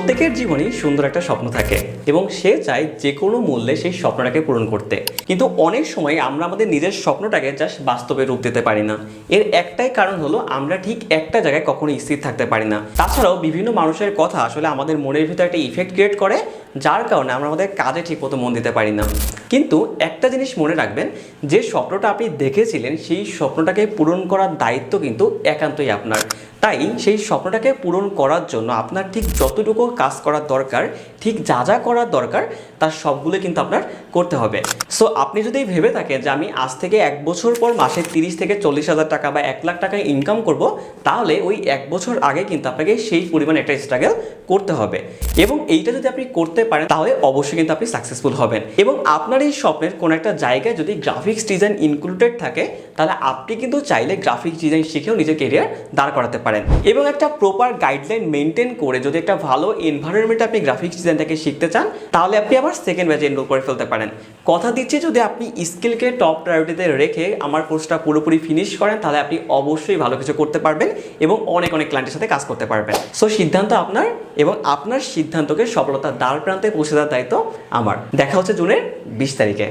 প্রত্যেকের জীবনেই সুন্দর একটা স্বপ্ন থাকে এবং সে চায় যে কোনো মূল্যে সেই স্বপ্নটাকে পূরণ করতে। কিন্তু অনেক সময় আমরা আমাদের নিজের স্বপ্নটাকে জাস্ট বাস্তবে রূপ দিতে পারি না। এর একটাই কারণ হলো আমরা ঠিক একটা জায়গায় কখনো স্থির থাকতে পারি না। তাছাড়াও বিভিন্ন মানুষের কথা আসলে আমাদের মনের ভিতরে একটা ইফেক্ট ক্রিয়েট করে, যার কারণে আমরা আমাদের কাজে ঠিকমতো মন দিতে পারি না। কিন্তু একটা জিনিস মনে রাখবেন, যে স্বপ্নটা আপনি দেখেছিলেন, সেই স্বপ্নটাকে পূরণ করার দায়িত্ব কিন্তু একান্তই আপনার। তাই সেই স্বপ্নটাকে পূরণ করার জন্য আপনার ঠিক যতটুকু কাজ করার দরকার ঠিক যা যা করার দরকার, তার সবগুলো কিন্তু আপনার করতে হবে। সো আপনি যদি ভেবে থাকেন যে আমি আজ থেকে এক বছর পর মাসে তিরিশ থেকে চল্লিশ হাজার টাকা বা এক লাখ টাকা ইনকাম করব, তাহলে ওই এক বছর আগে কিন্তু আপনাকে সেই পরিমাণ একটা স্ট্রাগল করতে হবে। এবং এইটা যদি আপনি করতে পারেন, তাহলে অবশ্যই কিন্তু আপনি সাকসেসফুল হবেন। এবং আপনার এই স্বপ্নের কোনো একটা জায়গায় যদি গ্রাফিক্স ডিজাইন ইনক্লুডেড থাকে, তাহলে আপনি কিন্তু চাইলে গ্রাফিক্স ডিজাইন শিখেও নিজের কেরিয়ার দাঁড় করাতে পারেন। এবং একটা প্রপার গাইডলাইন মেনটেন করে যদি একটা ভালো এনভায়রনমেন্টে আপনি গ্রাফিক্স ডিজাইনটাকে শিখতে চান, তাহলে আপনি আবার সেকেন্ড ব্যাচে এনরোল করে ফেলতে পারেন। কথা দিচ্ছি, যদি আপনি স্কিলকে টপ প্রায়োরিটিতে রেখে আমার কোর্সটা পুরোপুরি ফিনিশ করেন, তাহলে আপনি অবশ্যই ভালো কিছু করতে পারবেন এবং অনেক অনেক ক্লায়েন্টের সাথে কাজ করতে পারবেন। সো সিদ্ধান্ত আপনার এবং আপনার সিদ্ধান্তকে সফলতা দ্বার প্রান্তে পৌঁছে দেওয়ার দায়িত্ব আমার। দেখা হচ্ছে জুনের বিশ তারিখে।